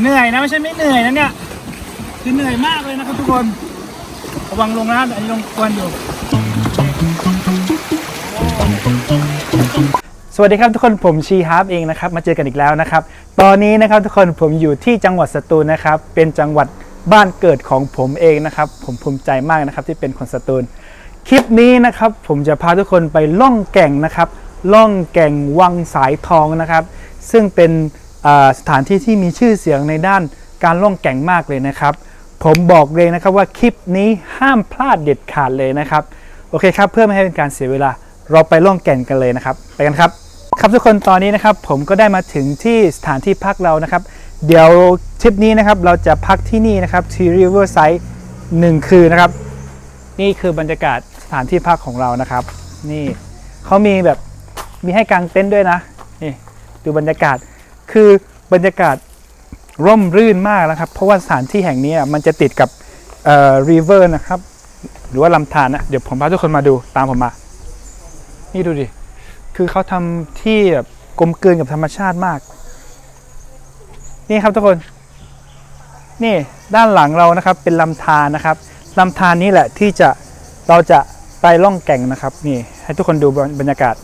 เหนื่อยนะไม่ใช่ไม่เหนื่อยนะเนี่ยคือเหนื่อยมากเลยนะครับทุกคนระวังลงนะอันนี้ลงควนอยู่ สวัสดีครับทุกคนผมชีฮาร์ปเองนะครับมาเจอกันอีกแล้วนะครับ ตอนนี้นะครับทุกคนผมอยู่ที่จังหวัดสตูลนะครับ เป็นจังหวัดบ้านเกิดของผมเองนะครับ ผมภูมิใจมากนะครับที่เป็นคนสตูลคลิปนี้นะครับผมจะพาทุกคนไปล่องแก่งนะครับ ล่องแก่งวังสายทองนะครับ ซึ่งเป็น สถานที่ที่มีชื่อเสียงในด้านการล่องแก่งมากเลยนะครับ ผมบอกเลยนะครับว่าคลิปนี้ห้ามพลาดเด็ดขาดเลยนะครับ โอเคครับเพื่อไม่ให้เป็นการเสียเวลา เราไปล่องแก่งกันเลยนะครับ ไปกันครับครับทุกคนตอนนี้นะครับผมก็ได้มาถึงที่สถานที่พักเรานะครับ เดี๋ยวทริปนี้นะครับเราจะพักที่นี่นะครับที่ Riverside หนึ่งคืนนะครับ นี่คือบรรยากาศสถานที่พักของเรานะครับ นี่เขามีแบบมีให้กางเต็นท์ด้วยนะนี่ดูบรรยากาศ คือบรรยากาศร่มรื่นมากนะครับ เพราะว่าสถานที่แห่งนี้มันจะติดกับเอ่อ river นะครับ หรือว่าลำธารนะเดี๋ยวผมพาทุกคนมาดูตามผมมา นี่ดูดิ คือเขาทำที่แบบกลมกลืนกับธรรมชาติมาก นี่ครับทุกคน นี่ด้านหลังเรานะครับเป็นลำธารนะครับลำธารนี้แหละที่จะเราจะไปล่องแก่งนะครับ นี่ ให้ทุกคนดูบรรยากาศ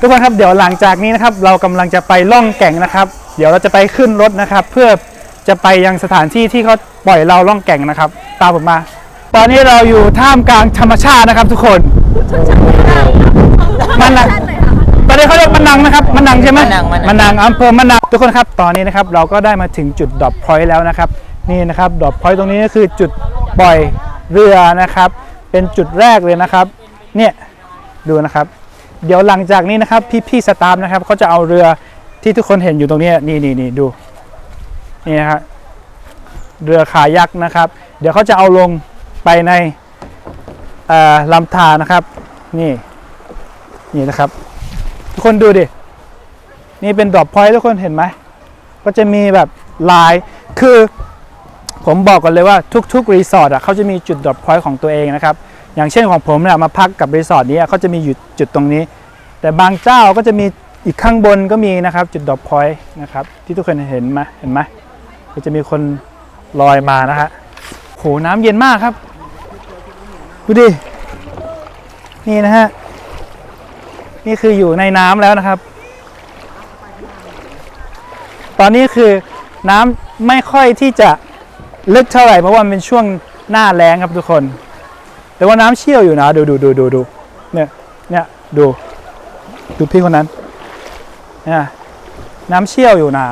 ทุกคนครับเดี๋ยวหลังจากนี้นะครับ เรากำลังจะไปล่องแก่งนะครับ เดี๋ยวเราจะไปขึ้นรถนะครับ เพื่อจะไปยังสถานที่ที่เขาปล่อยเราล่องแก่งนะครับ ตามผมมา ตอนนี้เราอยู่ท่ามกลางธรรมชาตินะครับ ทุกคนมันนังตอนนี้เขาเรียกมันนังนะครับมันนังใช่ไหมมะนังมะนังมันนังอำเภอมันนังทุกคนครับ ตอนนี้นะครับเราก็ได้มาถึงจุดดรอปพอยต์แล้วนะครับ นี่นะครับดรอปพอยต์ตรงนี้ก็คือจุดปล่อยเรือนะครับ เป็นจุดแรกเลยนะครับ เนี่ยดูนะครับ เดี๋ยวหลังจากนี้นะครับ พี่ๆสตาฟนะครับเขาจะเอาเรือที่ทุกคนเห็นอยู่ตรงนี้นี่นี่นี่ดูนี่นะครับเรือขายักษ์นะครับ เดี๋ยวเขาจะเอาลงไปในลำธารนะครับ นี่นี่นะครับ ทุกคนดูดินี่เป็นดรอปพอยต์ทุกคนเห็นไหมก็จะมีแบบลายคือผมบอกกันเลยว่าทุกๆรีสอร์ทอะเขาจะมีจุดดรอปพอยต์ของตัวเองนะครับ อย่างเช่นของผมเนี่ยมาพักกับรีสอร์ทนี้เขาจะมีอยู่จุดตรงนี้ แต่บางเจ้าก็จะมีอีกข้างบนก็มีนะครับ จุดดรอปพอยต์นะครับ ที่ทุกคนเห็นไหมเห็นไหมก็จะมีคนลอยมานะฮะโหน้ำเย็นมากครับ ดูดิ นี่นะฮะ นี่คืออยู่ในน้ำแล้วนะครับ ตอนนี้คือน้ำไม่ค่อยที่จะลึกเท่าไหร่เพราะว่ามันเป็นช่วงหน้าแล้งครับทุกคน แต่ว่าน้ำเชี่ยวอยู่นะ ดูดูดูดูดูเนี่ยเนี่ยดู ดูพี่คนนั้นเนี่ยน้ำเชี่ยวอยู่นะ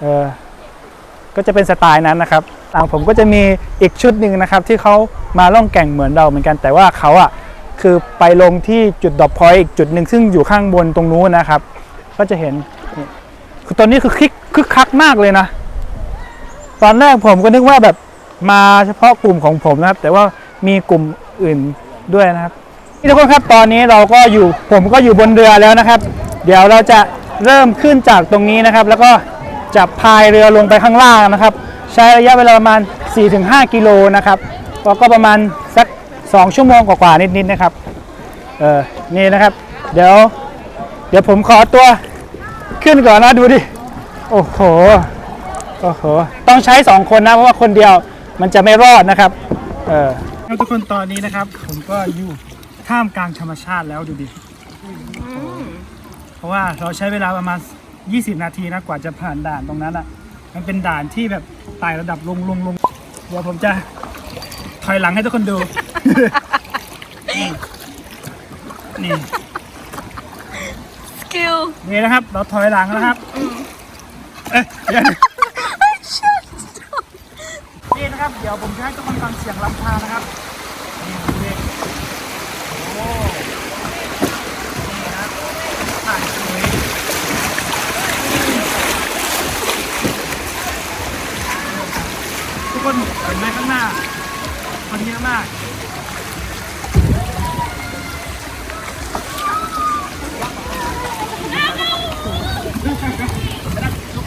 เออก็จะเป็นสไตล์นั้นนะครับต่างผมก็จะมีอีกชุดหนึ่งนะครับ ที่เขามาล่องแก่งเหมือนเราเหมือนกันแต่ว่าเขาอะคือไปลงที่จุดดรอปพอยต์อีกจุดหนึ่งซึ่งอยู่ข้างบนตรงนู้นนะครับ ก็จะเห็นนี่คือตอนนี้คือคึกคึกคักมากเลยนะ ตอนแรกผมก็นึกว่าแบบมาเฉพาะกลุ่มของผมนะครับ แต่ว่า มีกลุ่มอื่นด้วยนะครับนี่ทุกคนครับตอนนี้เราก็อยู่ผมก็อยู่บนเรือแล้วนะครับ เดี๋ยวเราจะเริ่มขึ้นจากตรงนี้นะครับ แล้วก็จะพายเรือลงไปข้างล่างนะครับ ใช้ระยะเวลาประมาณ 4-5 กิโลนะครับแล้วก็ประมาณสัก 2 ชั่วโมงกว่าๆนิดๆนะครับเออนี่นะครับ เดี๋ยว เดี๋ยวผมขอตัวขึ้นก่อนนะดูดิโอ้โหโอ้โหต้องใช้ 2 คนนะเพราะว่าคนเดียวมันจะไม่รอดนะครับเออ ทุกคนตอนนี้นะครับ ผมก็อยู่ท่ามกลางธรรมชาติแล้วดูดิเพราะว่าเราใช้เวลาประมาณ 20 นาทีนะกว่าจะผ่านด่านตรงนั้นอะ มันเป็นด่านที่แบบไต่ระดับลงลงลงเดี๋ยวผมจะถอยหลังให้ทุกคนดู นี่นี่สกิลนี่นะครับ เราถอยหลังนะครับ เอ๊ะเดี๋ยว นะครับ เดี๋ยวผมจะให้ทุกคนฟังเสียงลำธารนะครับนี่ดูดิโอ้นี่นะผ่านสวยทุกคนเห็นไหมข้างหน้าคนเยอะมาก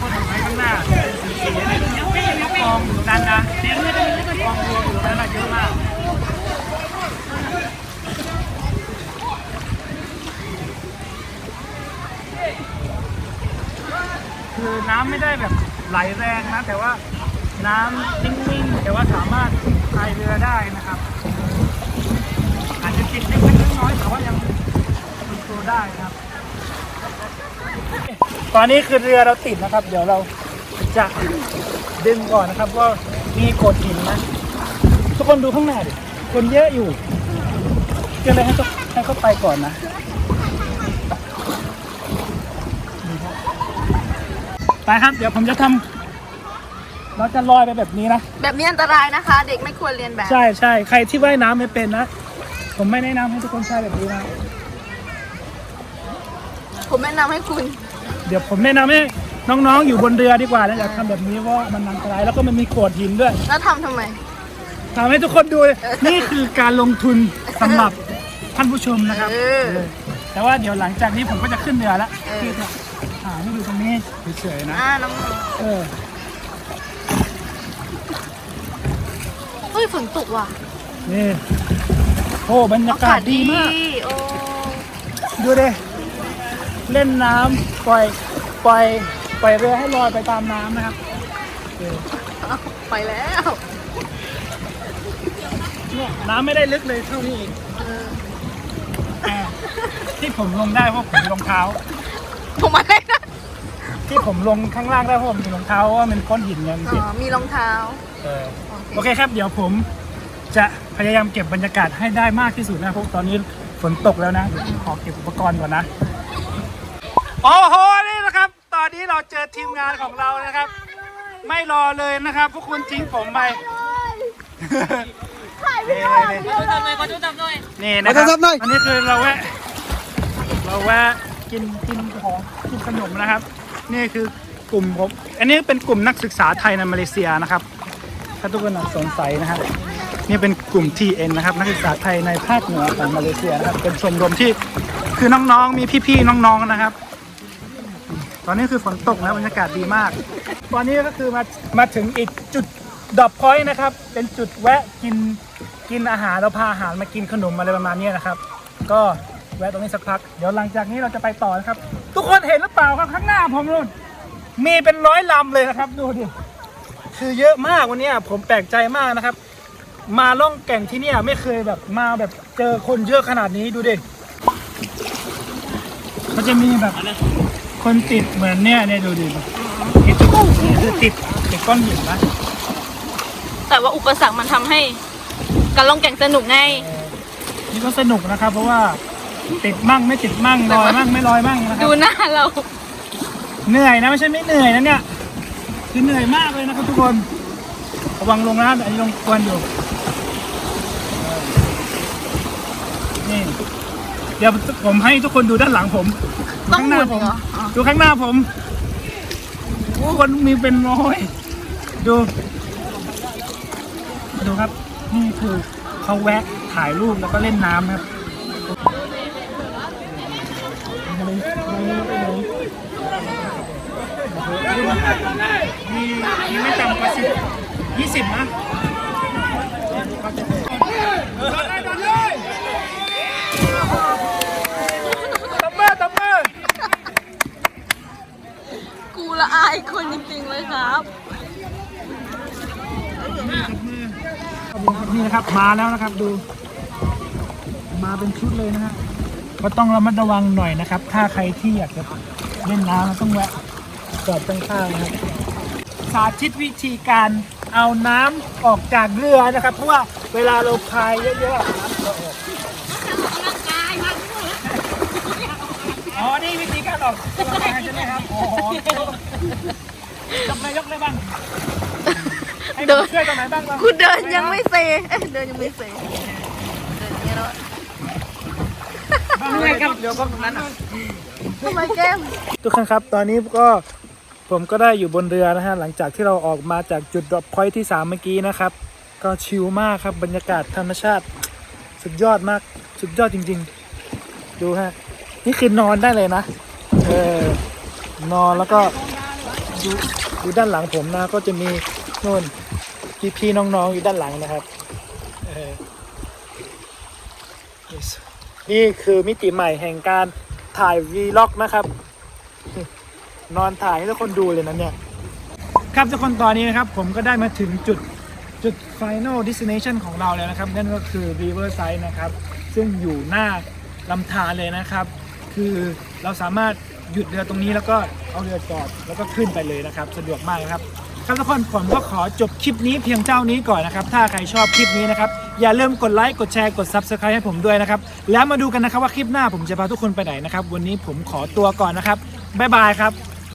คนเห็นไหมข้างหน้าสีสีเนี่ยก องอยู่ตรงนั้นนะกองรวมอยู่ตรงนั้นนะเยอะมากคือน้ำไม่ได้แบบไหลแรงนะ แต่ว่าน้ำนิ่งๆแต่ว่าสามารถพายเรือได้นะครับอาจจะติดเล็กๆน้อยๆแต่ว่ายังมีตัวได้นะครับ ตอนนี้คือเรือเราติดนะครับ เดี๋ยวเราจะ ดึงก่อนนะครับว่ามีโขดหินนะทุกคนดูข้างหน้าดิคนเยอะอยู่ก็เลยให้เขาให้เขาไปก่อนนะนี่ครับไปครับ เดี๋ยวผมจะทำเราจะลอยไปแบบนี้นะ แบบนี้อันตรายนะคะ เด็กไม่ควรเรียนแบบ ใช่ใช่ใครที่ว่ายน้ำไม่เป็นนะ ผมไม่แนะนำให้ทุกคนใช้แบบนี้นะ ผมแนะนำให้คุณ เดี๋ยวผมแนะนำให้ น้องๆ อยู่บนเรือดีกว่านะอย่าทำแบบนี้เพราะว่ามันอันตรายแล้วก็มันมีโขดหินด้วยแล้วทำทำไม ทำให้ทุกคนดูเลยนี่คือการลงทุนสำหรับท่านผู้ชมนะครับเออ เออแต่ว่าเดี๋ยวหลังจากนี้ผมก็จะขึ้นเรือแล้วเออที่จะถ่ายให้ดูตรงนี้เฉยๆนะอ่าน้องเออเฮ้ยฝนตกว่ะนี่โอ้บรรยากาศดีมาก โอ้ดูดิเล่นน้ำปล่อยปล่อย ปล่อยเรือให้ลอยไปตามน้ำนะครับเออไปแล้วเนี่ยน้ำไม่ได้ลึกเลยเท่านี้เองเออแต่ที่ผมลงได้เพราะผมมีรองเท้า ผมอะไรนะที่ผมลงข้างล่างได้เพราะผมมีรองเท้าเพราะว่ามันก้อนหินไงมันอ๋ติดอมีรองเท้า เออโอเค โอเคครับ เดี๋ยวผมจะพยายามเก็บบรรยากาศให้ได้มากที่สุดนะเพราะตอนนี้ฝนตกแล้วนะเดี๋ยวผมขอเก็บอุปกรณ์ก่อนนะโอ้โห นี่นะครับตอนนี้เราเจอทีมงานของเรานะครับ ไม่รอเลยนะครับ พวกคุณทิ้งผมไปถ่ายไม่ได้นี่นะครับอันนี้คือเราแวะเราแวะกินกินของกินขนมนะครับ นี่คือกลุ่มผมอันนี้เป็นกลุ่มนักศึกษาไทยในมาเลเซียนะครับ ถ้าทุกคนสงสัยนะครับ นี่เป็นกลุ่ม TN นะครับ นักศึกษาไทยในภาคเหนือของมาเลเซียนะครับเป็นชมรมที่คือน้องๆมีพี่ๆน้องๆนะครับ ตอนนี้คือฝนตกนะบรรยากาศดีมาก ตอนนี้ก็คือมามาถึงอีกจุดดอปพอยต์นะครับ เป็นจุดแวะกินกินอาหารเราพาอาหารมากินขนมอะไรประมาณนี้นะครับ ก็แวะตรงนี้สักพัก เดี๋ยวหลังจากนี้เราจะไปต่อนะครับ ทุกคนเห็นหรือเปล่าครับข้างหน้าผมนู่นมีเป็นร้อยลำเลยนะครับ ดูดิคือเยอะมากวันนี้ผมแปลกใจมากนะครับ มาล่องแก่งที่นี่ไม่เคยแบบมาแบบเจอคนเยอะขนาดนี้ดูดิมันจะมีแบบ คนติดเหมือนเนี่ยเนี่ยดูดินี่นี่คือติดติดก้อนหินนะแต่ว่าอุปสรรคมันทำให้การลงแก่งสนุกไงนี่ก็สนุกนะครับ เพราะว่าติดมั่งไม่ติดมั่งลอยมั่งไม่ลอยมั่งนะครัดูบหน้าเรา เหนื่อยนะไม่ใช่ไม่เหนื่อยนะเนี่ยคือเหนื่อยมากเลยนะครับทุกคนระวังลงนะอันนี้ลงควรอยู่เออนี่เดี๋ยวผมให้ทุกคนดูด้านหลังผม ต้องข้างหหมุน้านผมเหรออ๋อดูข้างหน้าผมโอ้คนมีเป็นร้อยดู ดูครับ นี่คือเขาแวะถ่ายรูปแล้วก็เล่นน้ำครับมีมีไม่ต่ำกว่าสิบยี่สิบนะตบมือตบมือ กูละอายคนจริงๆเลย ครับนี่นะครับมาแล้วนะครับดู มาเป็นชุดเลยนะฮะก็ต้องระมัดระวังหน่อยนะครับ ถ้าใครที่อยากจะเล่นน้ำต้องแวะจอดข้างๆนะครับสาธิตวิธีการเอาน้ำออกจากเรือนะครับ เพราะว่าเวลาเราพายเยอะๆน้ำจะออกอ๋อ นี่วิธีการออกกำลังกายใช่ไหมครับอ้โห ยกเลยยกเลยบ้างให้ผมช่วยตรงไหนบ้างบ้างกูเดินยังไม่เซเอ้ยเดินยังไม่เซเดินอย่างนี้แล้วเหนื่อยครับเดี๋ยวก็ตรงนั้นอะ ทำไมแก้ม ทุกคนครับ ตอนนี้ก็ผมก็ได้อยู่บนเรือนะฮะ หลังจากที่เราออกมาจากจุดดรอปพอยท์ที่ 3 เมื่อกี้นะครับ ก็ชิลมากครับ บรรยากาศธรรมชาติ สุดยอดมาก สุดยอดจริง ๆ ดูฮะ นี่คือนอนได้เลยนะ เออ นอนแล้วก็ ดูดูด้านหลังผมนะก็จะมีโน่นพี่ๆน้องๆอยู่ด้านหลังนะครับนี่คือมิติใหม่แห่งการถ่ายวีล็อกนะครับ นอนถ่ายให้ทุกคนดูเลยนะเนี่ย ครับทุกคนตอนนี้นะครับ ผมก็ได้มาถึงจุดจุด final destination ของเราแล้วนะครับ นั่นก็คือ Riverside นะครับ ซึ่งอยู่หน้าลำธารเลยนะครับ คือเราสามารถ หยุดเรือตรงนี้แล้วก็เอาเรือจอดแล้วก็ขึ้นไปเลยนะครับ สะดวกมากนะครับครับทุกคนผมก็ขอจบคลิปนี้เพียงเจ้านี้ก่อนนะครับ ถ้าใครชอบคลิปนี้นะครับ อย่าลืมกดไลค์กดแชร์กด Subscribe ให้ผมด้วยนะครับ แล้วมาดูกันนะครับว่าคลิปหน้าผมจะพาทุกคนไปไหนนะครับ วันนี้ผมขอตัวก่อนนะครับบ๊ายบายครับ